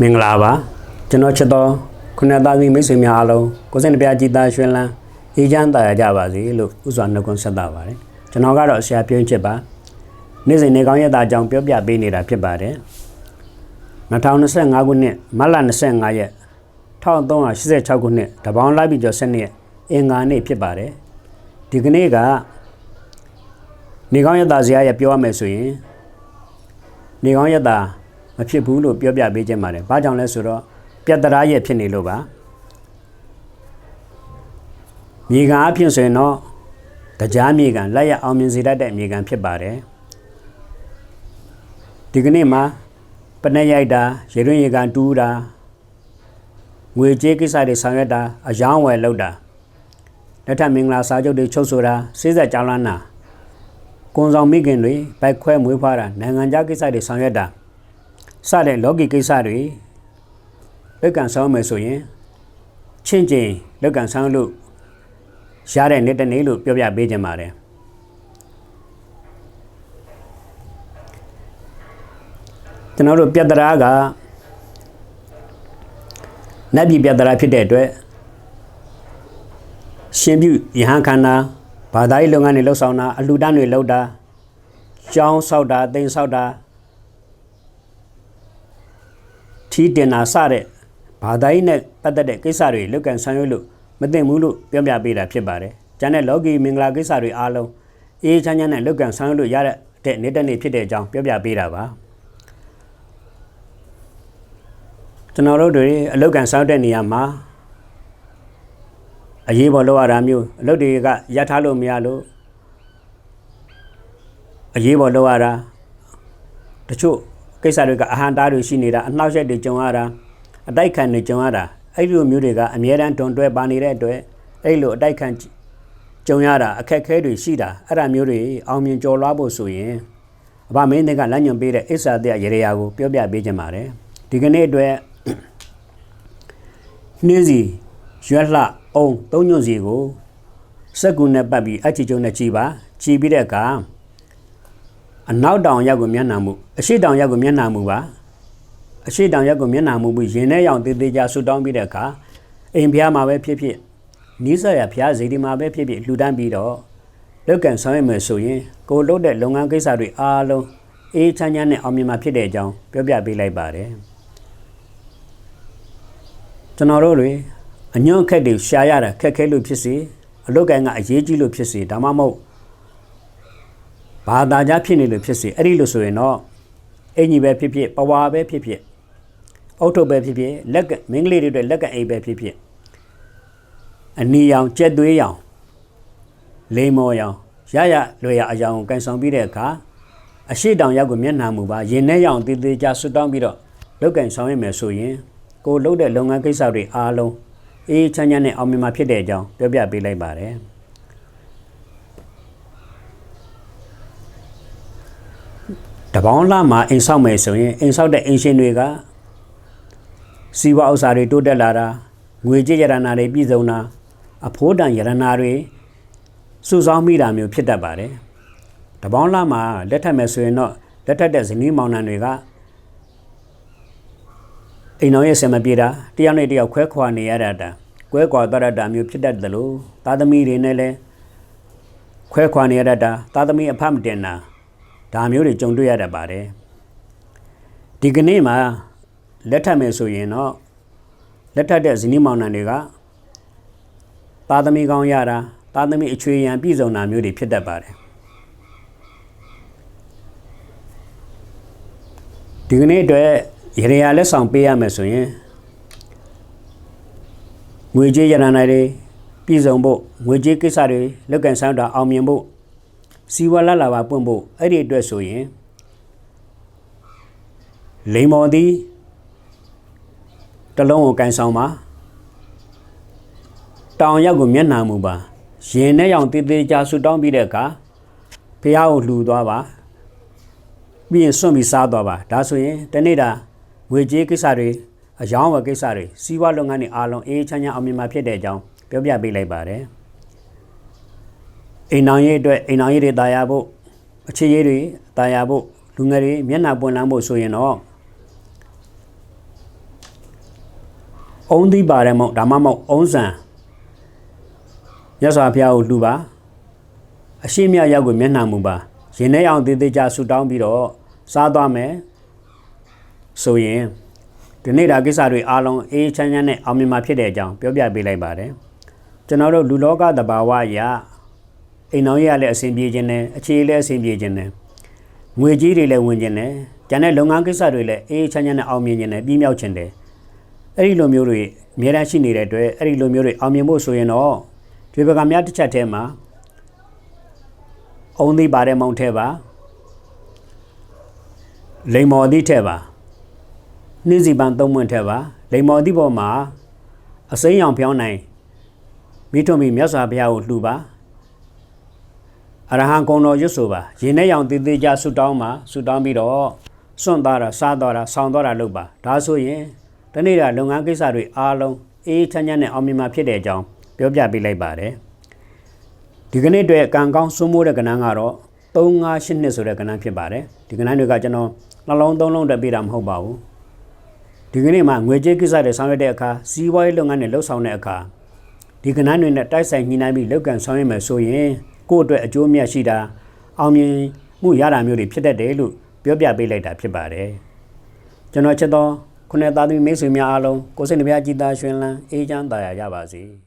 မင်္ဂလာပါကျွန်တော်ချစ်တော်ခုနသားသမီးမိတ်ဆွေများအားလုံးကိုယ်စိတ်နှပြကြည်သားရွှင်လန်းအေးချမ်းသာရကြပါစေလို့ဥစွာနှုတ်ခွန်းဆက်တာပါတယ်ကျွန်တော်ကတော့ဆရာပြုံးချစ်ပါနေ့စဉ်နေကောင်းရက်သားအကြောင်းပြောပြပေးနေတာဖြစ်ပါတယ်2025ခုနှစ်မတ်လ25ရက်1386ခုနှစ်တပေါင်းလိုက်ပြီးကျော်7ရက်အင်္ဂါနေ့ဖြစ်ပါတယ်ဒီကနေ့ကနေကောင်းရက်သားဇာရဲ့ပြောရမယ်ဆိုရင်နေကောင်းရက်သား မဖြစ်ဘူးလို့ပြောပြပေးခြင်းပါတယ်။ဘာကြောင့်လဲဆိုတော့ပြတ္တရာရဲ့ဖြစ်နေလို့ပါ။မြေကန်အဖြစ်ဆိုရင်တော့တရားမြေကန်လက်ရအောင်မြင်စေတတ်တဲ့မြေကန်ဖြစ်ပါတယ်။ဒီကနေ့မှာပနက်ရိုက်တာရေတွင်းရေကန်တူးတာငွေကြေးကိစ္စတွေဆောင်ရွက်တာအယောင်းဝယ်လုပ်တာလက်ထပ်မင်္ဂလာစာချုပ်တွေချုပ်ဆိုတာစိစက်ကြောင်းလန်းတာကွန်ဆောင်မိခင်တွေဘိုက်ခွဲမွေးဖွားတာနိုင်ငံခြားကိစ္စတွေဆောင်ရွက်တာ စတဲ့လောကီကိစ္စတွေလက်ကံဆောင်မယ်ဆိုရင်ချင်းချင်းလက်ကံဆောင်လို့ရတဲ့နေ့တစ်နေ့လို့ပြောပြပေးခြင်းပါတယ်ကျွန်တော်တို့ပြတ္တရာကနတ်ပြည်ပြတ္တရာဖြစ်တဲ့အတွက်ရှင်ပြုယဟန်ခန္ဓာဘာသာရေးလုပ်ငန်းတွေလှုပ်ဆောင်တာအလှူဒန်းတွေလုပ်တာကျောင်းဆောက်တာတိမ်ဆောက်တာ ထီးတင်တာစတဲ့ဘာသာရေးနဲ့ပတ်သက်တဲ့ကိစ္စတွေလုပ်ကန်ဆောင်ရွက်လို့မသိဘူးလို့ပြောပြပေးတာဖြစ်ပါတယ်။ကျန်တဲ့လောကီမင်္ဂလာကိစ္စတွေအားလုံးအေးချမ်းချမ်းနဲ့လုပ်ကန်ဆောင်ရွက်လို့ရတဲ့နေ့တစ်နေ့ဖြစ်တဲ့အကြောင်းပြောပြပေးတာပါ။ကျွန်တော်တို့တွေအလုပ်ကန်ဆောင်တဲ့နေရာမှာအရေးပေါ်လုပ်ရတာမျိုးအလုပ်တွေကရထားလို့မရလို့အရေးပေါ်လုပ်ရတာတချို့ ကိစ္စတွေကအဟံတားတွေရှိနေတာအနှောက်အယှက်တွေကြုံရတာအတိုက်ခံတွေကြုံရတာအဲ့လိုမျိုးတွေကအမြဲတမ်းတွန်တွဲပါနေတဲ့အတွက်အဲ့လိုအတိုက်ခံကြုံရတာအခက်အခဲတွေရှိတာအဲ့ဒါမျိုးတွေအောင်မြင်ကျော်လွှားဖို့ဆိုရင်အဘမင်းတွေကလမ်းညွှန်ပေးတဲ့အစ္ဆာတဲ့ရေရာကိုပြောပြပေးခြင်းပါတယ်ဒီကနေ့အတွက်နှင်းစီရွက်လှအောင်သုံးညွန့်စီကိုစက်ကူနဲ့ပတ်ပြီးအချီကျုံနဲ့ကြည်ပါကြည်ပြီးတဲ့အခါ အနောက်တောင်ရက်ကိုမျက်နှာမှုအရှိတောင်ရက်ကိုမျက်နှာမှုပါအရှိတောင်ရက်ကိုမျက်နှာမှုပြီးရင်ထဲရောင်တေးသေးချာဆူတောင်းပြီးတဲ့အခါအိမ်ဖျားမှာပဲဖြစ်ဖြစ်နီးစပ်ရဖျားစီဒီမှာပဲဖြစ်ဖြစ်လှူဒန်းပြီးတော့လောက်ကန်ဆောင်ရမယ်ဆိုရင်ကိုလုပ်တဲ့လုပ်ငန်းကိစ္စတွေအားလုံးအေးချမ်းချမ်းနဲ့အောင်မြင်မှာဖြစ်တဲ့အကြောင်းပြောပြပေးလိုက်ပါတယ်ကျွန်တော်တို့တွေအညွန့်အခက်တွေရှာရတာခက်ခဲလို့ဖြစ်စေအလုတ်ကန်ကအရေးကြီးလို့ဖြစ်စေဒါမှမဟုတ် ဘာသာကြားဖြစ်နေလို့ဖြစ်စေအဲ့ဒီလို့ဆိုရင်တော့အင်ကြီးပဲဖြစ်ဖြစ်ပဝါပဲဖြစ်ဖြစ်အုတ်ထုတ်ပဲဖြစ်ဖြစ်လက်ကမင်းကလေးတွေအတွက်လက်ကအိမ်ပဲဖြစ်ဖြစ်အနီရောင်ကြက်သွေးရောင်လိမ္မော်ရောင်ရရလွယ်ရအယောင်ကိုကန်ဆောင်ပြီးတဲ့အခါအရှိတောင်ရောက်ကိုမျက်နှာမူပါရင်ထဲရောင်တည်တည်ကြဆွတောင်းပြီးတော့လောက်ကန်ဆောင်ရမယ်ဆိုရင်ကိုလှုပ်တဲ့လုပ်ငန်းကိစ္စတွေအားလုံးအေးချမ်းချမ်းနဲ့အောင်မြင်မှာဖြစ်တဲ့အကြောင်းပြောပြပေးလိုက်ပါတယ် တပေါင်းလာမှာအိမ်ဆောက်မယ်ဆိုရင်အိမ်ဆောက်တဲ့အင်ရှင်တွေကစီဝါဥစ္စာတွေတိုးတက်လာတာငွေကြေးရတနာတွေပြည်စုံတာအဖိုးတန်ရတနာတွေစုဆောင်းမိတာမျိုးဖြစ်တတ်ပါတယ်တပေါင်းလာမှာလက်ထပ်မယ်ဆိုရင်တော့လက်ထပ်တဲ့ဇနီးမောင်နှံတွေကအိမ်တော်ရဲ့ဆင်မပြေတာတယောက်နဲ့တယောက်ခွဲခွာနေရတာကွဲကွာသွားတာမျိုးဖြစ်တတ်တယ်လို့သားသမီးတွေနဲ့လည်းခွဲခွာနေရတာသားသမီးအဖမတင်တာ ဒါမျိုးတွေကြုံတွေ့ရတတ်ပါတယ်ဒီကနေ့မှာလက်ထပ်မယ်ဆိုရင်တော့လက်ထပ်တဲ့ဇနီးမောင်နှံတွေကသားသမီးကောင်းရတာသားသမီးအချွေရန်ပြည်စုံတာမျိုးတွေဖြစ်တတ်ပါတယ်ဒီကနေ့အတွက်ရေရာလက်ဆောင်ပေးရမယ်ဆိုရင်ငွေကြေးရတနာတွေပြည်စုံဖို့ငွေကြေးကိစ္စတွေလက်ကန်ဆောင်တာအောင်မြင်ဖို့ စီဝါလာလာပါပွင့်ဖို့အဲ့ဒီအတွက်ဆိုရင်လိမ္မော်သည်တလုံးကိုကန်ဆောင်ပါတောင်ရောက်ကိုမျက်နှာမူပါရင်နဲ့ရောင်တေးသေးချာဆူတောင်းပြီးတဲ့အခါဖះကိုလှူသွားပါပြီးရင်စွန့်ပြီးစားသွားပါဒါဆိုရင်တနေ့တာငွေကြေးကိစ္စတွေအယောင်းဝယ်ကိစ္စတွေစီးပွားလုပ်ငန်းတွေအားလုံးအေးချမ်းချမ်းအောင်မြင်မှာဖြစ်တဲ့အကြောင်းပြောပြပေးလိုက်ပါတယ် အိမ်အောင်ရေးအတွက်အိမ်အောင်ရေးတွေတာယာဖို့အခြေရေးတွေတာယာဖို့လူငယ်တွေမျက်နှာပွင့်လန်းဖို့ဆိုရင်တော့အုံးသီးပါတယ်မဟုတ်ဒါမှမဟုတ်အုံးဆန်ရသော်ဘုရားကိုလှူပါအရှိမြတ်ရောက်ကိုမျက်နှာမူပါရင်ထဲအောင်သေးသေးချဆူတောင်းပြီးတော့စားသွားမယ်ဆိုရင်ဒီနေ့ဒါကိစ္စတွေအားလုံးအေးချမ်းချမ်းနဲ့အောင်မြင်မှာဖြစ်တဲ့အကြောင်းပြောပြပေးလိုက်ပါတယ်ကျွန်တော်တို့လူလောကတဘာဝအရာ အိမ်တော်ရလည်းအဆင်ပြေခြင်းနဲ့အခြေလည်းအဆင်ပြေခြင်းနဲ့ငွေကြီးတွေလည်းဝင်ခြင်းနဲ့ကျန်တဲ့လုပ်ငန်းကိစ္စတွေလည်းအေးချမ်းချမ်းနဲ့အောင်မြင်ခြင်းနဲ့ပြီးမြောက်ခြင်းတယ်အဲ့ဒီလိုမျိုးတွေအများအားရှိနေတဲ့အတွက်အဲ့ဒီလိုမျိုးတွေအောင်မြင်ဖို့ဆိုရင်တော့ဒီဘက်ကများတစ်ချက်တည်းမှာအုံးသေးပါတယ်မောင်ထဲပါလိမ္မော်သည့်ထဲပါနှင်းစီပန်သုံးမွင့်ထဲပါလိမ္မော်သည့်ပေါ်မှာအစိမ်းရောင်ဖျောင်းနိုင်မိထွန်မိမြတ်စွာဘုရားကိုလှူပါ အရဟံကုံတော်ရွတ်ဆိုပါရင်ထဲရောင်တည်တည်ကြဆုတောင်းပါဆုတောင်းပြီးတော့စွန့်သွားတာစားသွားတာဆောင်းသွားတာလုပ်ပါဒါဆိုရင်တနေ့တာလုပ်ငန်းကိစ္စတွေအားလုံးအေးချမ်းချမ်းနဲ့အောင်မြင်မှာဖြစ်တဲ့အကြောင်းပြောပြပေးလိုက်ပါတယ်ဒီကနေ့အတွက်ကံကောင်းစိုးမိုးတဲ့ကဏ္ဍကတော့358နှစ်ဆိုတဲ့ကဏ္ဍဖြစ်ပါတယ်ဒီကဏ္ဍတွေကကျွန်တော်နှလုံးသုံးလုံးတက်ပြတာမဟုတ်ပါဘူးဒီကနေ့မှာငွေကြေးကိစ္စတွေဆောင်ရွက်တဲ့အခါစီးပွားရေးလုပ်ငန်းတွေလှုပ်ဆောင်တဲ့အခါဒီကဏ္ဍတွေနဲ့တိုက်ဆိုင်ညှိနှိုင်းပြီးလုပ်ကန်ဆောင်ရွက်မယ်ဆိုရင် ကိုယ့်အတွက်အကျိုးအမြတ်ရှိတာအောင်မြင်မှုရတာမျိုးတွေဖြစ်တတ်တယ်လို့ပြောပြပေးလိုက်တာဖြစ်ပါတယ်ကျွန်တော်ချက်တော့ခုနှစ်သားသမီးမိတ်ဆွေများအားလုံးကိုယ်စိတ်နှပြကြည်သာရှင်လန်းအေးချမ်းသာယာကြပါစေ။